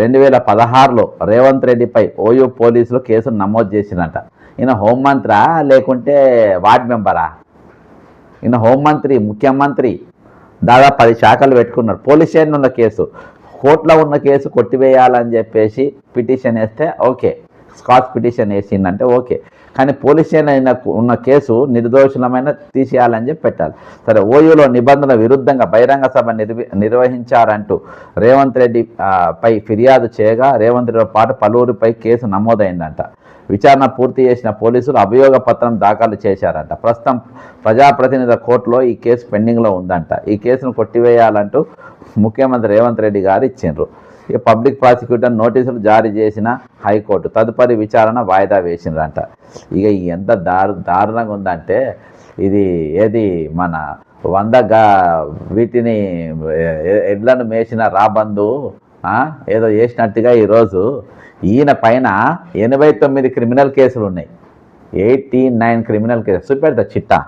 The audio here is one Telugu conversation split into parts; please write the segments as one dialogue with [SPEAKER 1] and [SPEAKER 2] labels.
[SPEAKER 1] రెండు వేల పదహారులో రేవంత్ రెడ్డిపై ఓయూ పోలీసులు కేసును నమోదు చేసినట ఈయన హోంమంత్రా లేకుంటే వార్డ్ మెంబరా? ఈయన హోంమంత్రి ముఖ్యమంత్రి దాదాపు పది శాఖలు పెట్టుకున్నారు. పోలీస్ స్టేషన్ ఉన్న కేసు కోర్టులో ఉన్న కేసు కొట్టివేయాలని చెప్పేసి పిటిషన్ వేస్తే ఓకే. స్కాచ్ పిటిషన్ వేసిందంటే ఓకే. కానీ పోలీస్ స్టేషన్ అయిన ఉన్న కేసు నిర్దోషులమైన తీసేయాలని చెప్పి పెట్టాలి. సరే ఓయూలో నిబంధనల విరుద్ధంగా బహిరంగ సభ నిర్వి నిర్వహించారంటూ రేవంత్ రెడ్డి పై ఫిర్యాదు చేయగా రేవంత్ రెడ్డితో పాటు పలువురిపై కేసు నమోదైందంట. విచారణ పూర్తి చేసిన పోలీసులు అభియోగ పత్రం దాఖలు చేశారంట. ప్రస్తుతం ప్రజాప్రతినిధుల కోర్టులో ఈ కేసు పెండింగ్లో ఉందంట. ఈ కేసును కొట్టివేయాలంటూ ముఖ్యమంత్రి రేవంత్ రెడ్డి గారు ఇచ్చిండ్రు. పబ్లిక్ ప్రాసిక్యూటర్ నోటీసులు జారీ చేసిన హైకోర్టు తదుపరి విచారణ వాయిదా వేసిండ్రంట. ఇక ఎంత దారు దారుణంగా ఉందంటే ఇది ఏది మన వందగా వీటిని ఎడ్లను మేసిన రాబందు ఏదో చేసినట్టుగా ఈరోజు ఈయన పైన ఎనభై తొమ్మిది క్రిమినల్ కేసులు ఉన్నాయి. ఎయిటీ నైన్ క్రిమినల్ కేసు చూపెడతా చిట్టా.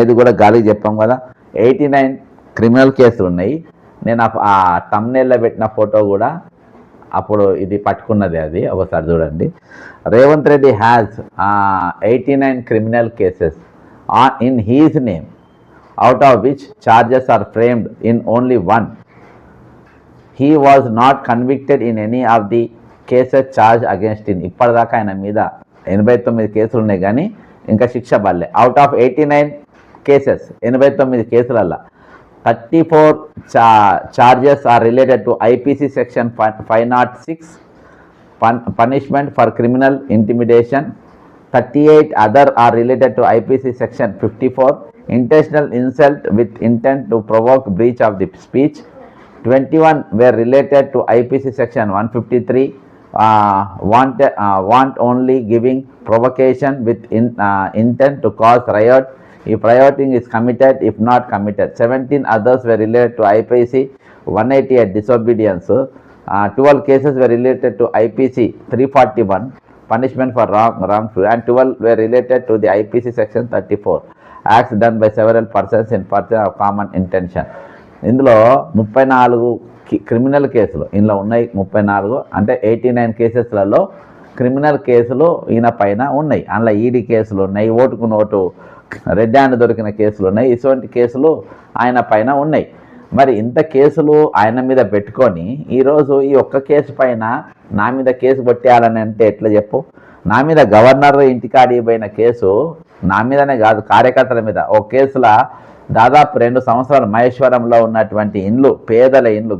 [SPEAKER 1] ఏది కూడా గాలికి చెప్పాం కదా. ఎయిటీ నైన్ క్రిమినల్ కేసులు ఉన్నాయి. నేను ఆ- తమ్నేల్లో పెట్టిన ఫోటో కూడా అప్పుడు ఇది పట్టుకున్నది అది. ఒకసారి చూడండి. Revanth Reddy has eighty nine criminal cases in his name out of which charges are framed in only one he was not convicted in any of the cases charge against in ఇప్పటిదాకా ఆయన మీద ఎనభై తొమ్మిది కేసులు ఉన్నాయి కానీ ఇంకా శిక్ష పడలే. Out of eighty nine cases ఎనభై తొమ్మిది కేసులల్లా. 34 cha charges are related to IPC section 506 pun punishment for criminal intimidation. 38 other are related to IPC section 54 intentional insult with intent to provoke breach of the speech. 21 were related to IPC section 153 uh, want, uh, want only giving provocation with in, uh, intent to cause riot. ఈ rioting is committed if not committed seventeen others were related to IPC one eighty eight disobedience twelve cases were related to IPC three forty one punishment for wrong wrong and twelve were related to the IPC section thirty four acts done by several persons in person of common intention ఇందులో ముప్పై నాలుగు క్రిమినల్ కేసులు ఇందులో ఉన్నాయి ముప్పై నాలుగు. అంటే ఎయిటీ నైన్ కేసెస్లలో క్రిమినల్ కేసులు ఈయన పైన ఉన్నాయి. అందులో ఈడీ కేసులు ఉన్నాయి. ఓటుకు నోటు రెడ్ హ్యాండ్ దొరికిన కేసులు ఉన్నాయి. ఇటువంటి కేసులు ఆయన పైన ఉన్నాయి. మరి ఇంత కేసులు ఆయన మీద పెట్టుకొని ఈరోజు ఈ ఒక్క కేసు పైన నా మీద కేసు కొట్టేయాలని అంటే ఎట్లా చెప్పు? నా మీద గవర్నర్ ఇంటికాడి పోయిన కేసు నా మీదనే కాదు కార్యకర్తల మీద. ఓ కేసుల దాదాపు రెండు సంవత్సరాలు మహేశ్వరంలో ఉన్నటువంటి ఇండ్లు పేదల ఇండ్లు